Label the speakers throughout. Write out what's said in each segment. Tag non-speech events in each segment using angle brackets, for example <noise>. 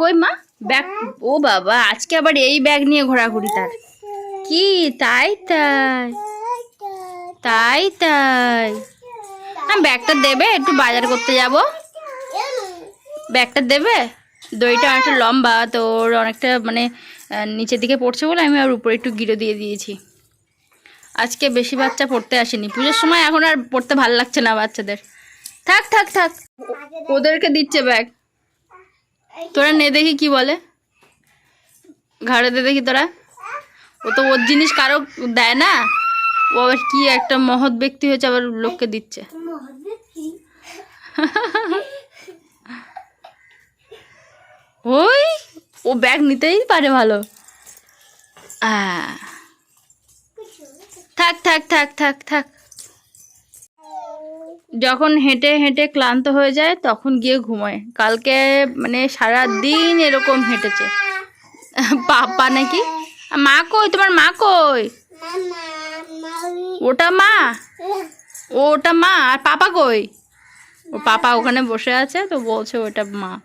Speaker 1: কই মা? ব্যাগ ও বাবা, আজকে আবার এই ব্যাগ নিয়ে ঘোরাঘুরি তার। কি? তাই তাই। তাই তাই। না ব্যাগটা দেবে? একটু বাজার করতে যাব। ব্যাগটা দেবে? দইটা অনেকটা লম্বা, তো ওর অনেকটা মানে নিচের দিকে পড়ছে বলে আমি আর উপরে একটু গিরো দিয়ে দিয়েছি। আজকে বেশি বাচ্চা পড়তে আসেনি। পুজোর সময় এখন আর পড়তে ভালো লাগছে না বাচ্চাদের। থাক থাক থাক। ওদেরকে দিচ্ছে ব্যাগ। তোরা নে দেখি কি বলে। ঘাড়েতে দেখি তোরা। ও তো ওর জিনিস কারও দেয় না। ও আবার কি একটা মহৎ ব্যক্তি হয়েছে, আবার লোককে দিচ্ছে। ওই, ও ব্যাগ নিতেই পারে ভালো। থাক থাক থাক থাক থাক। যখন হেঁটে হেঁটে ক্লান্ত হয়ে যায়, তখন গিয়ে ঘুমোয়। কালকে মানে সারা দিন এরকম হেঁটেছে। পাপা নাকি? মা কই? তোমার মা কই? ওটা মা? ওটা মা? আর পাপা কই? ও পাপা ওখানে বসে আছে, তো বলছে ওটা মা।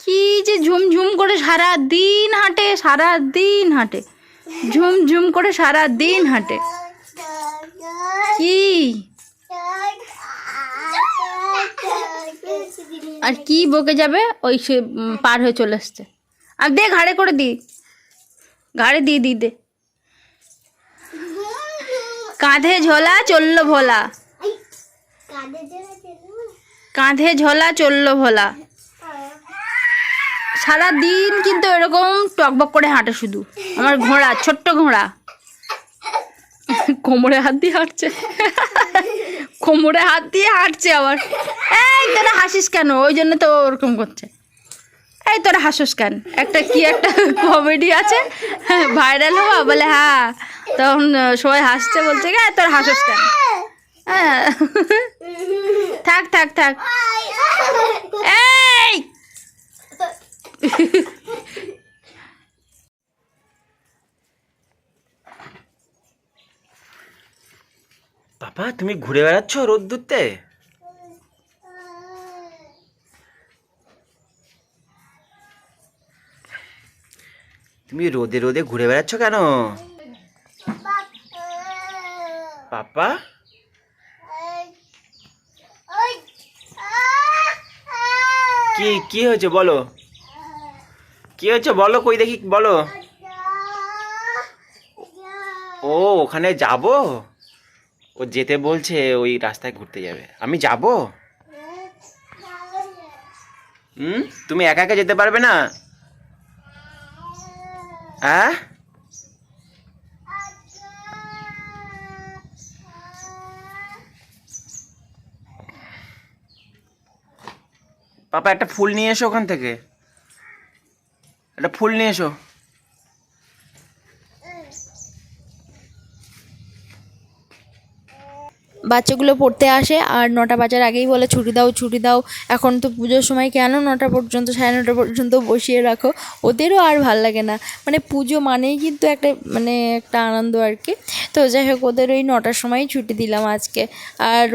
Speaker 1: কি যে ঝুম ঝুম করে সারা দিন হাঁটে সারা দিন হাঁটে। ঝুম ঝুম করে সারা দিন হাঁটে। কি? আর কি বকে যাবে? ওই সে পার হয়ে চলে আসছে। আর দে ঘাড়ে করে দি। ঘাড়ে দি দি, দে। কাঁধে ঝোলা, চলল ভোলা। কাঁধে ঝোলা, চলল ভোলা। সারা দিন কিন্তু এরকম টকবক করে হাঁটে শুধু। আমার ঘোড়া, ছোট্ট ঘোড়া। কোমরে হাত দিয়ে হাঁটছে। কোমরে হাত দিয়ে হাঁটছে আবার। এই তোরা হাসিস কেন? ওই জন্য তো ওরকম করছে। এই তোরা হাসিস কেন? একটা কি একটা কমেডি আছে? ভাইরাল হওয়া বলে হ্যাঁ। তখন সবাই হাসছে বলছে গে তোর হাসিস কেন? হ্যাঁ। থাক থাক থাক। এই!
Speaker 2: বাবা, তুমি ঘুরে বেড়াচ্ছ রোদ্দুরতে তুমি রোদে রোদে ঘুরে বেড়াচ্ছ কেন? পাপা? কি কি হয়েছে বলো? কি হয়েছে বলো, কই দেখি, বলো? ও, ওখানে যাব? ও যেতে বলছে, ওই রাস্তায় ঘুরতে যাবে। আমি যাব? হুম? তুমি একা একা যেতে পারবে না? হ্যাঁ? পাপা, একটা ফুল নিয়ে এসো ওখান থেকে। একটা ফুল নিয়ে এসো।
Speaker 3: বাচ্চাগুলো পড়তে আসে আর নটা বাজার আগেই বলে, ছুটি দাও ছুটি দাও। এখন তো পুজোর সময় কেন নটা পর্যন্ত, সাড়ে নটা পর্যন্ত বসিয়ে রাখো? ওদেরও আর ভালো লাগে না। মানে পুজো মানেই কিন্তু একটা মানে একটা আনন্দ আর কি। তো যাই হোক, ওদের ওই নটার সময়ই ছুটি দিলাম আজকে। আর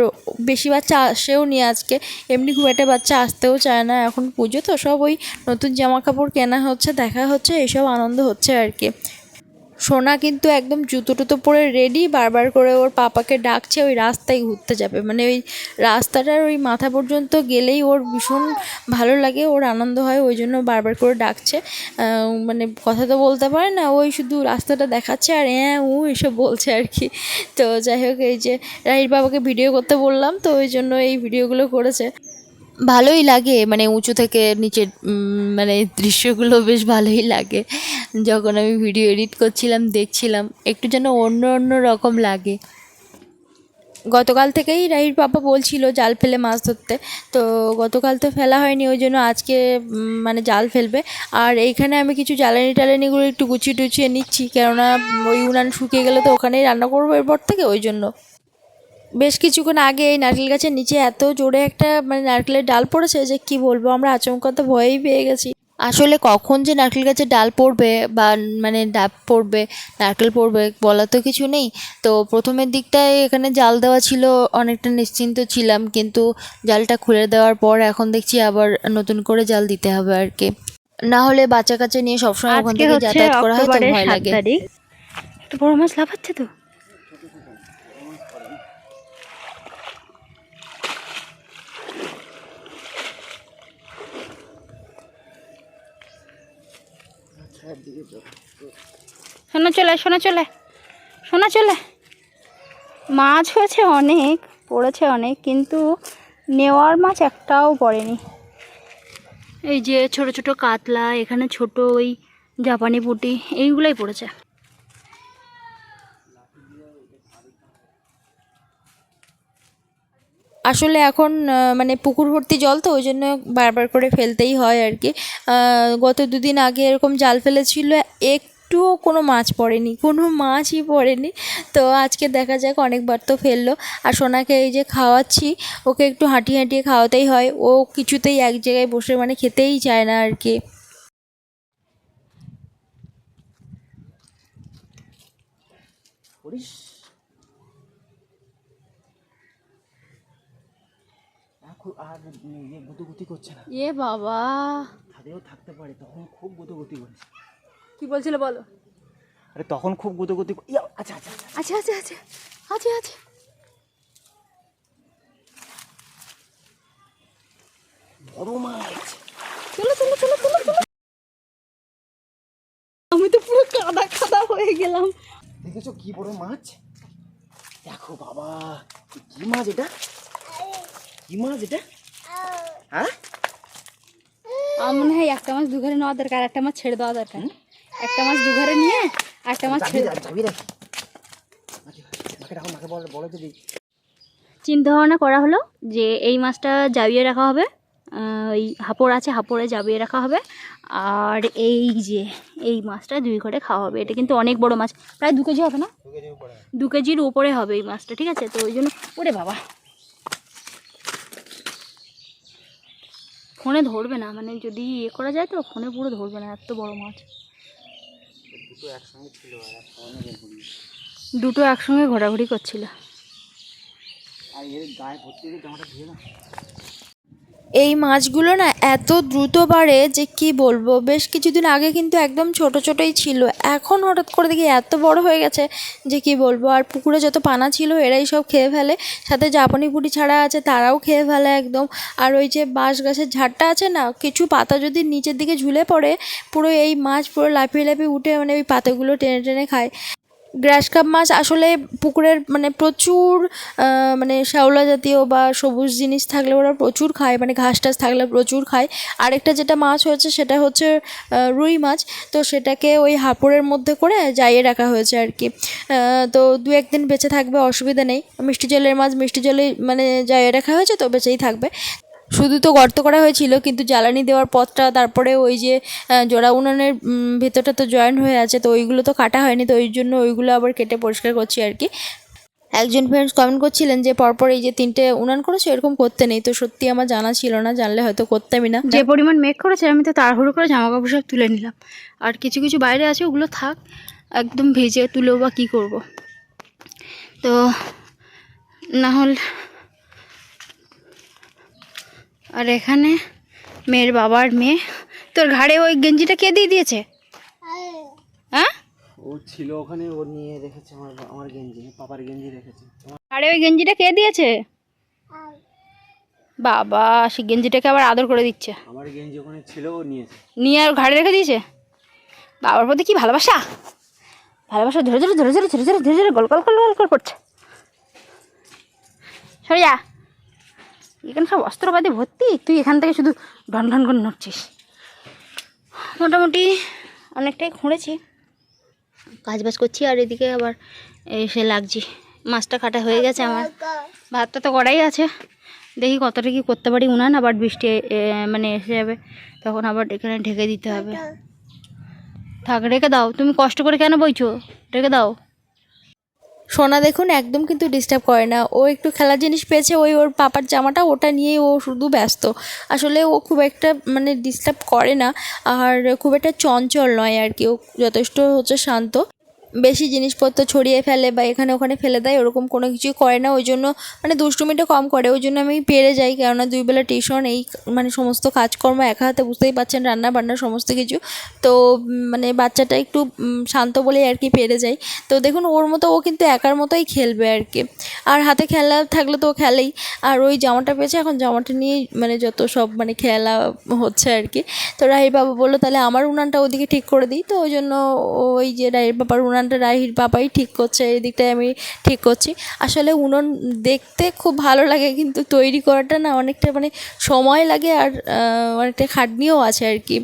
Speaker 3: বেশি বাচ্চা আসেও নি আজকে। এমনি খুব একটা বাচ্চা আসতেও চায় না। এখন পুজো তো সব ওই নতুন জামা কাপড় কেনা হচ্ছে, দেখা হচ্ছে এইসব আনন্দ হচ্ছে আর কি। সোনা কিন্তু একদম জুতো টুতো পরে রেডি বারবার করে ওর পাপাকে ডাকছে, ওই রাস্তায় ঘুরতে যাবে। মানে ওই রাস্তাটার ওই মাথা পর্যন্ত গেলেই ওর ভীষণ ভালো লাগে, ওর আনন্দ হয়, ওই জন্য বারবার করে ডাকছে। মানে কথা তো বলতে পারে না, ওই শুধু রাস্তাটা দেখাচ্ছে আর হ্যাঁ উ এসব বলছে আর কি। তো যাই হোক, এই যে রাহির বাবাকে ভিডিও করতে বললাম, তো ওই জন্য এই ভিডিওগুলো করেছে। ভালোই লাগে মানে উঁচু থেকে নিচের মানে দৃশ্যগুলো বেশ ভালোই লাগে। যখন আমি ভিডিও এডিট করছিলাম, দেখছিলাম, একটু যেন অন্য অন্য রকম লাগে। গতকাল থেকেই রাহির পাপা বলছিল জাল ফেলে মাছ ধরতে, তো গতকাল তো ফেলা হয়নি, ওই জন্য আজকে মানে জাল ফেলবে। আর এইখানে আমি কিছু জ্বালানি টালানিগুলো একটু গুছিয়ে টুচিয়ে নিচ্ছি, কেননা ওই উনান শুকিয়ে গেলে তো ওখানেই রান্না করব এরপর থেকে, ওই জন্য। বেশ কিছুক্ষণ আগে এই নারকেল গাছের নিচে এত জোরে একটা মানে নারকেলের ডাল পড়েছে যে কি বলব আমরা আচমকা তো ভয়েই পেয়ে গেছি। আসলে কখন যে নারকেল গাছে ডাল পড়বে বা মানে ডাব পড়বে নারকেল পড়বে বলা তো কিছু নেই। তো প্রথমের দিকটায় এখানে জাল দেওয়া ছিল অনেকটা নিশ্চিন্ত ছিলাম কিন্তু জালটা খুলে দেওয়ার পর এখন দেখছি আবার নতুন করে জাল দিতে হবে আর কি। না হলে বাচ্চা কাচ্চা নিয়ে সবসময় ওখান থেকে যাতায়াত করা হয় তো ভয় লাগে।
Speaker 1: বড় মাছ লাফাচ্ছে তো? শোনা চলে সোনা চলে সোনা চলে। মাছ হয়েছে অনেক, পড়েছে অনেক, কিন্তু নেওয়ার মাছ একটাও পড়েনি। এই যে ছোট ছোট কাতলা, এখানে ছোট ওই জাপানি পুটি, এইগুলাই পড়েছে।
Speaker 3: আসলে এখন মানে পুকুর ভর্তি জল তো ওই জন্য বারবার করে ফেলতেই হয় আর কি। গত দুদিন আগে এরকম জাল ফেলেছিল এক একটুও কোনো মাছ পড়েনি, কোনো মাছই পড়েনি। তো আজকে দেখা যাক, অনেকবার তো ফেলল। আর সোনাকে এই যে খাওয়াচ্ছি, ওকে একটু হাঁটিয়ে হাঁটিয়ে খাওয়াতেই হয়। ও কিছুতেই এক জায়গায় বসে মানে খেতেই চায় না আর কি।
Speaker 2: আর ইয়ে গুতুগুতি করছে না।
Speaker 1: এ বাবা।
Speaker 2: ছাদেও থাকতে পারে তখন খুব গুতুগুতি করেছে।
Speaker 1: কি বলছিল বলো?
Speaker 2: আরে তখন খুব গুতুগুতি আচ্ছা আচ্ছা আচ্ছা।
Speaker 1: আছে আছে আছে আছে আছে
Speaker 2: বড় মাছ
Speaker 1: চলো চলো চলো চলো চলো। আমি তো পুরো কাদা কাদা হয়ে গেলাম।
Speaker 2: দেখেছ কি বড় মাছ? দেখো বাবা কি মাছ এটা? কি মাছ এটা হ্যাঁ?
Speaker 1: আমার মনে হয় একটা মাছ দুঘরে নেওয়া দরকার একটা মাছ ছেড়ে দেওয়া দরকার। একটা মাছ দুঘরে নিয়ে একটা মাছ ছেড়ে চিন্তা ভাবনা করা হলো যে এই মাছটা জাবিয়ে রাখা হবে ওই হাঁপড় আছে হাঁপড়ে জাবিয়ে রাখা হবে আর এই যে এই মাছটা দুই ঘরে খাওয়া হবে। এটা কিন্তু অনেক বড় মাছ প্রায় দু কেজি হবে না? দু কেজির উপরে হবে এই মাছটা ঠিক আছে? তো ওই জন্য ওরে বাবা। ফোনে ধরবে না মানে যদি ইয়ে করা যায় তো ফোনে পুরো ধরবে না এত বড় মাছ।
Speaker 2: দুটো একসঙ্গে
Speaker 1: ঘোরাঘুরি করছিল।
Speaker 2: আর এর গায়ে ভর্তি জামাটা ধুয়ে না
Speaker 3: এই মাছগুলো না এত দ্রুত বাড়ে যে কি বলব? বেশ কিছুদিন আগে কিন্তু একদম ছোট ছোটই ছিল। এখন হঠাৎ করে দেখি এত বড় হয়ে গেছে যে কি বলব? আর পুকুরে যত পানা ছিল এরাই সব খেয়ে ফেলে। সাথে জাপানি পুঁটি ছাড়া আছে, তারাও খেয়ে ফেলে একদম। আর ওই যে বাঁশ গাছের ঝাড়টা আছে না, কিছু পাতা যদি নিচের দিকে ঝুলে পড়ে, পুরো এই মাছ পুরো লাফিয়ে লাফিয়ে উঠে মানে ওই পাতাগুলো টেনে টেনে খায়। গ্রাস কাপ মাছ আসলে পুকুরের মানে প্রচুর মানে শ্যাওলা জাতীয় বা সবুজ জিনিস থাকলে ওরা প্রচুর খায় মানে ঘাস টাস থাকলে প্রচুর খায়। আরেকটা যেটা মাছ হয়েছে সেটা হচ্ছে রুই মাছ। তো সেটাকে ওই হাঁপড়ের মধ্যে করে জাইয়ে রাখা হয়েছে আর কি। তো দু একদিন বেঁচে থাকবে, অসুবিধা নেই। মিষ্টি জলের মাছ মিষ্টি জলে মানে জাইয়ে রাখা হয়েছে, তো বেঁচেই থাকবে। শুধু তো গর্ত করা হয়েছিল, কিন্তু জ্বালানি দেওয়ার পথটা, তারপরে ওই যে জোড়া উনানের ভেতরটা তো জয়েন্ট হয়ে আছে, তো ওইগুলো তো কাটা হয়নি, তো ওই জন্য ওইগুলো আবার কেটে পরিষ্কার করছি আর কি। একজন ফ্রেন্ডস কমেন্ট করছিলেন যে, পরপর এই যে তিনটে উনান করেছে, এরকম করতে নেই, তো সত্যি আমার জানা ছিল না, জানলে হয়তো করতামই না।
Speaker 1: যে পরিমাণ মেঘ করেছে, আমি তো তাড়াহুড়ো করে জামা কাপড় সব তুলে নিলাম। আর কিছু কিছু বাইরে আছে, ওগুলো থাক, একদম ভেজে তুলেও বা কী করব। তো, না হলে আর এখানে মেয়ের বাবার মেয়ে। তোর ঘাড়ে ওই গেঞ্জিটা কে দিয়ে দিয়েছে? হ্যাঁ?
Speaker 2: ও ছিল ওখানে ও নিয়ে রেখেছে আমার আমার গেঞ্জি পাপার গেঞ্জি রেখেছে।
Speaker 1: ঘাড়ে ওই গেঞ্জিটা কে দিয়েছে? বাবা সে গেঞ্জিটাকে আবার আদর করে দিচ্ছে।
Speaker 2: আমার গেঞ্জি ওখানে ছিল ও নিয়েছে।
Speaker 1: নিয়ে আর ঘাড়ে রেখে দিয়েছে? বাবার প্রতি কি ভালোবাসা? ভালোবাসা ধরে ধরে ধরে ধরে ধরে ধরে ধরে ধরে গল গল গল গল করছে। সরে যা। এখানে সব অস্ত্রপাতি ভর্তি? তুই এখান থেকে শুধু ঢন ঢন করে নড়ছিস। মোটামুটি অনেকটাই খুঁড়েছি। কাজ বাজ করছি আর এদিকে আবার এসে লাগছি। মাছটা কাটা হয়ে গেছে আমার। ভাতটা তো করাই আছে। দেখি কতটা কি করতে পারি। উনান আবার বৃষ্টি মানে এসে যাবে। তখন আবার এখানে ঢেকে দিতে হবে। থাক রেখে দাও। তুমি কষ্ট করে কেন বইছো? রেখে দাও।
Speaker 3: সোনা দেখুন একদম কিন্তু ডিস্টার্ব করে না। ও একটু খেলার জিনিস পেয়েছে, ওই ওর পাপার জামাটা, ওটা নিয়েই ও শুধু ব্যস্ত। আসলে ও খুব একটা মানে ডিস্টার্ব করে না, আর খুব একটা চঞ্চল নয় আর কি। ও যথেষ্ট হচ্ছে শান্ত। বেশি জিনিসপত্র ছড়িয়ে ফেলে বা এখানে ওখানে ফেলে দেয়, ওরকম কোনো কিছুই করে না। ওই জন্য মানে দুষ্টুমিটা কম করে, ওই জন্য আমি পেরে যাই। কেননা দুই বেলা টিউশন, এই মানে সমস্ত কাজকর্ম একা হাতে বুঝতেই পারছেন, রান্না বান্না সমস্ত কিছু। তো মানে বাচ্চাটা একটু শান্ত বলেই আর কি পেরে যায় তো দেখুন, ওর মতো ও কিন্তু একার মতোই খেলবে আর কি। আর হাতে খেলা থাকলে তো ও খেলেই। আর ওই জামাটা পেয়েছে, এখন জামাটা নিয়েই মানে যত সব মানে খেলা হচ্ছে আর কি। তো রাহির বাবা বলল, তাহলে আমার উনানটা ওদিকে ঠিক করে দিই। তো ওই জন্য ওই যে রাহির বাবার উনানটা রাহির বাবাই ঠিক করছে, এই দিকটায় আমি ঠিক করছি। আসলে উনুন দেখতে খুব ভালো লাগে, কিন্তু তৈরি করাটা না অনেকটা মানে সময় লাগে আর অনেকটা খাটনিও আছে আর কি।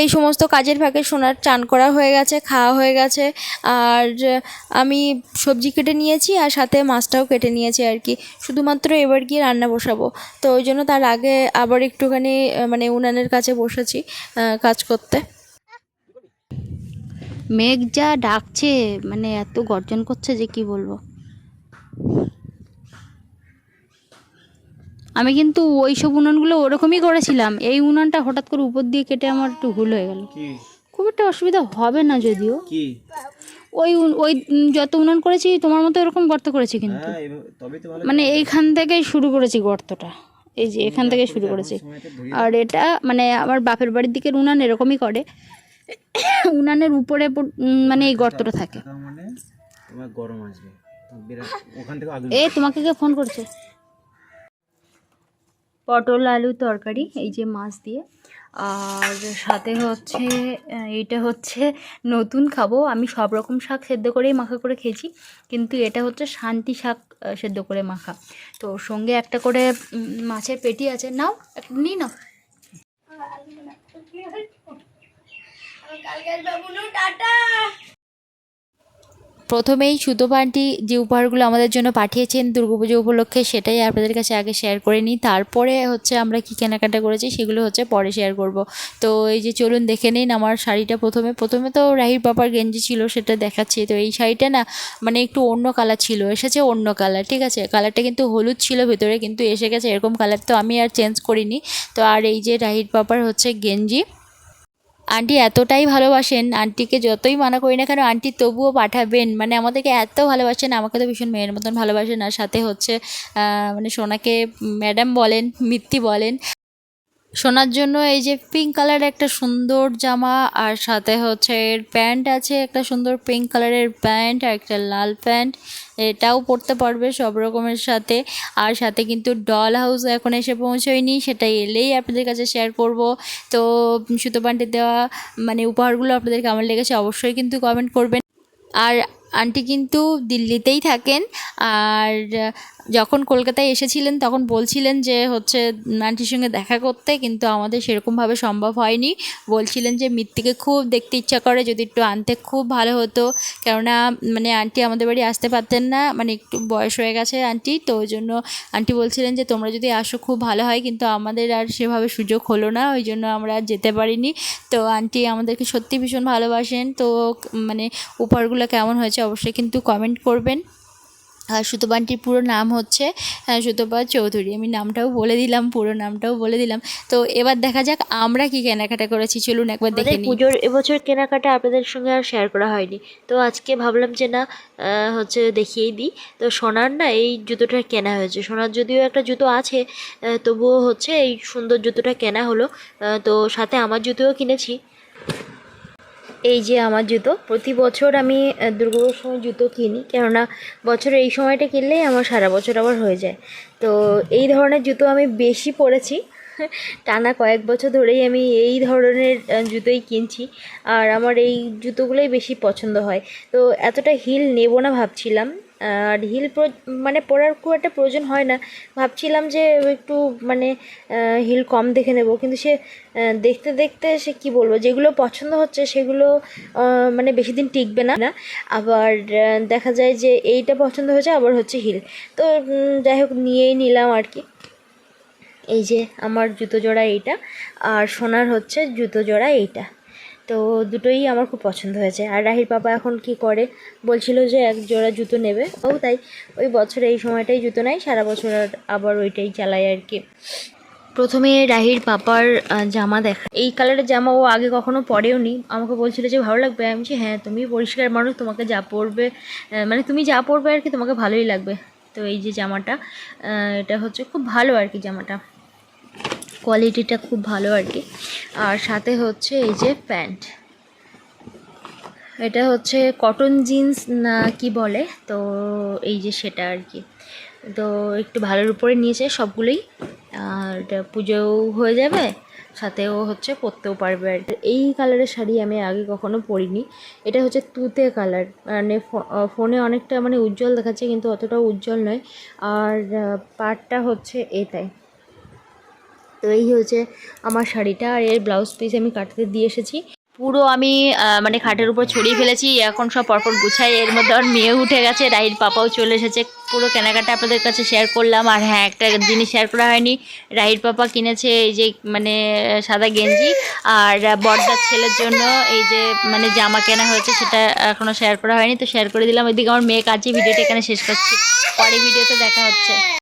Speaker 3: এই সমস্ত কাজের ফাঁকে সোনার চান করা হয়ে গেছে, খাওয়া হয়ে গেছে, আর আমি সবজি কেটে নিয়েছি আর সাথে মাছটাও কেটে নিয়েছি আর কি। শুধুমাত্র এবার গিয়ে রান্না বসাবো। তো ওই জন্য তার আগে আবার একটুখানি মানে উনানের কাছে বসেছি কাজ করতে।
Speaker 1: মেঘ যা ডাকছে মানে এত গর্জন করছে যে কি বলব? আমি কিন্তু ওই সব উনুনগুলো ওরকমই করেছিলাম। এই উনুনটা হঠাৎ করে উপর দিয়ে কেটে আমার একটু ভুল হয়ে গেল। খুব একটা অসুবিধা হবে না যদিও। ওই ওই যত উনুন করেছি তোমার মতো এরকম গর্ত করেছি কিন্তু।
Speaker 2: হ্যাঁ
Speaker 1: মানে এইখান থেকেই শুরু করেছি গর্তটা। এই যে এখান থেকে শুরু করেছি। আর এটা মানে আমার বাপের বাড়ির দিকের উনান এরকমই করে। উনানের উপরে পুর- মানে এই গর্তটা থাকে।
Speaker 2: মানে তোমার গরম আসবে। ওখান থেকে
Speaker 1: এ তোমাকে কে ফোন করছে? পটল আলু তরকারি এই যে মাছ দিয়ে। আর সাথে হচ্ছে এটা হচ্ছে নতুন খাব। আমি সব রকম শাক সেদ্ধ করেই মাখা করে খেয়েছি কিন্তু এটা হচ্ছে শান্তি শাক সেদ্ধ করে মাখা। তো সঙ্গে একটা করে মাছের পেটি আছে। নাও নিই নাও।
Speaker 3: প্রথমেই সুতো পান্টি যে উপহারগুলো আমাদের জন্য পাঠিয়েছেন দুর্গাপুজো উপলক্ষে, সেটাই আপনাদের কাছে আগে শেয়ার করে নিই। তারপরে হচ্ছে আমরা কি কেনাকাটা করেছি, সেগুলো হচ্ছে পরে শেয়ার করব। তো এই যে চলুন দেখে নিন আমার শাড়িটা প্রথমে। প্রথমে তো রাহির বাবার গেঞ্জি ছিল, সেটা দেখাচ্ছি। তো এই শাড়িটা না মানে একটু অন্য কালার ছিল, এসেছে অন্য কালার ঠিক আছে? কালারটা কিন্তু হলুদ ছিল, ভেতরে কিন্তু এসে গেছে, এরকম কালার তো আমি আর চেঞ্জ করিনি। তো আর এই যে রাহির বাবার হচ্ছে গেঞ্জি আন্টি এতটাই ভালোবাসেন, আন্টিকে যতই মানা করি না কেন আন্টি তবুও পাঠাবেন। মানে আমাদেরকে এত ভালোবাসেন, আমাকে তো ভীষণ মেয়ের মতন ভালোবাসেন। আর সাথে হচ্ছে মানে সোনাকে ম্যাডাম বলেন, মিত্তি বলেন। সোনার জন্য এই যে পিঙ্ক কালার একটা সুন্দর জামা, আর সাথে হচ্ছে এর প্যান্ট আছে, একটা সুন্দর পিঙ্ক কালারের প্যান্ট, আর একটা লাল প্যান্ট। এটাও পড়তে পারবে সব রকমের সাথে। আর সাথে কিন্তু ডল হাউস এখন এসে পৌঁছয়নি সেটা এলেই আপনাদের কাছে শেয়ার করব। তো সুতো প্যান্টে দেওয়া মানে উপহারগুলো আপনাদের কেমন লেগেছে অবশ্যই কিন্তু কমেন্ট করবেন। আর আন্টি কিন্তু দিল্লিতেই থাকেন, আর যখন কলকাতায় এসেছিলেন, তখন বলছিলেন যে হচ্ছে আন্টির সঙ্গে দেখা করতে, কিন্তু আমাদের সেরকমভাবে সম্ভব হয়নি। বলছিলেন যে মিত্তিকে খুব দেখতে ইচ্ছা করে, যদি একটু আনতে খুব ভালো হতো। কেননা মানে আন্টি আমাদের বাড়ি আসতে পারতেন না মানে একটু বয়স হয়ে গেছে আন্টি, তো ওই জন্য আন্টি বলছিলেন যে তোমরা যদি আসো খুব ভালো হয়, কিন্তু আমাদের আর সেভাবে সুযোগ হলো না, ওই জন্য আমরা যেতে পারিনি। তো আন্টি আমাদেরকে সত্যি ভীষণ ভালোবাসেন, তো মানে উপহারগুলো কেমন হয়েছে অবশ্যই কিন্তু কমেন্ট করবেন। আর সুতোপানটির পুরো নাম হচ্ছে সুতোপা চৌধুরী। আমি নামটাও বলে দিলাম পুরো নামটাও বলে দিলাম। তো এবার দেখা যাক আমরা কি কেনাকাটা করেছি। চলুন একবার দেখে নিই।
Speaker 4: পুজোর এবছর কেনাকাটা আপনাদের সঙ্গে আর শেয়ার করা হয়নি। তো আজকে ভাবলাম যে না হচ্ছে দেখিয়েই দিই। তো সোনার না এই জুতোটা কেনা হয়েছে। সোনার যদিও একটা জুতো আছে তবুও হচ্ছে এই সুন্দর জুতোটা কেনা হলো। তো সাথে আমার জুতোও কিনেছি। এই যে আমার জুতো, প্রতি বছর আমি দুর্গাপুর সময় জুতো কিনি। কেননা বছরের এই সময়টা কিনলেই আমার সারা বছর আবার হয়ে যায়। তো এই ধরনের জুতো আমি বেশি পরেছি। <laughs> টানা কয়েক বছর ধরেই আমি এই ধরনের জুতোই কিনছি। আর আমার এই জুতোগুলোই বেশি পছন্দ হয়। তো এতটা হিল নেব না ভাবছিলাম। আর হিল মানে পরার খুব একটা প্রয়োজন হয় না। ভাবছিলাম যে একটু মানে হিল কম দেখে নেব, কিন্তু সে দেখতে দেখতে সে কি বলব, যেগুলো পছন্দ হচ্ছে সেগুলো মানে বেশি দিন টিকবে না। না আবার দেখা যায় যে এইটা পছন্দ হয়েছে, আবার হচ্ছে হিল। তো যাই হোক, নিয়েই নিলাম আর কি। এই যে আমার জুতো জোড়া এইটা, আর সোনার হচ্ছে জুতো জোড়া এইটা।
Speaker 3: তো দুটোই আমার খুব পছন্দ হয়েছে। আর রাহির পাপা এখন কি করে? বলছিল যে এক জোড়া জুতো নেবে। ও তাই ওই বছরে এই সময়টাই জুতো নেয়, সারা বছর আবার ওইটাই চালায় আর কি। প্রথমে রাহির পাপার জামা দেখা। এই কালারের জামা ও আগে কখনো পরেও নি। আমাকে বলছিল যে, ভালো লাগবে? আমি বলছি হ্যাঁ তুমি পরিষ্কার মানুষ, তোমাকে যা পরবে মানে তুমি যা পরবে আর কি, তোমাকে ভালোই লাগবে। তো এই যে জামাটা এটা হচ্ছে খুব ভালো আর কি জামাটা। কোয়ালিটিটা খুব ভালো আর কি। আর সাথে হচ্ছে এই যে প্যান্ট। এটা হচ্ছে কটন জিন্স না কি বলে? তো এই যে সেটা আর কি। তো একটু ভালোর উপরে নিয়েছে সবগুলোই। আর এটা পুজোও হয়ে যাবে, সাথেও হচ্ছে পরতেও পারবে আর। এই কালারের শাড়ি আমি আগে কখনো পরিনি। এটা হচ্ছে তুতে কালার। মানে ফোনে অনেকটা মানে উজ্জ্বল দেখাচ্ছে, কিন্তু অতটা উজ্জ্বল নয়। আর পাড়টা হচ্ছে এটাই। তো এই হচ্ছে আমার শাড়িটা আর এর ব্লাউজ পিস আমি কাটতে দিয়ে এসেছি। পুরো আমি মানে খাটের উপর ছড়িয়ে ফেলেছি, এখন সব পরপর গুছাই, এর মধ্যে আমার মেয়ে উঠে গেছে, রাহির পাপাও চলে এসেছে। পুরো কেনাকাটা আপনাদের কাছে শেয়ার করলাম, আর হ্যাঁ একটা জিনিস শেয়ার করা হয়নি, রাহির পাপা কিনেছে এই যে মানে সাদা গেঞ্জি, আর বড়দার ছেলের জন্য এই যে মানে জামা কেনা হয়েছে, সেটা এখনও শেয়ার করা হয়নি, তো শেয়ার করে দিলাম। ওইদিকে আমার মেয়ে কাছে ভিডিওটা এখানে শেষ করছি, পরে ভিডিওতে দেখা হচ্ছে।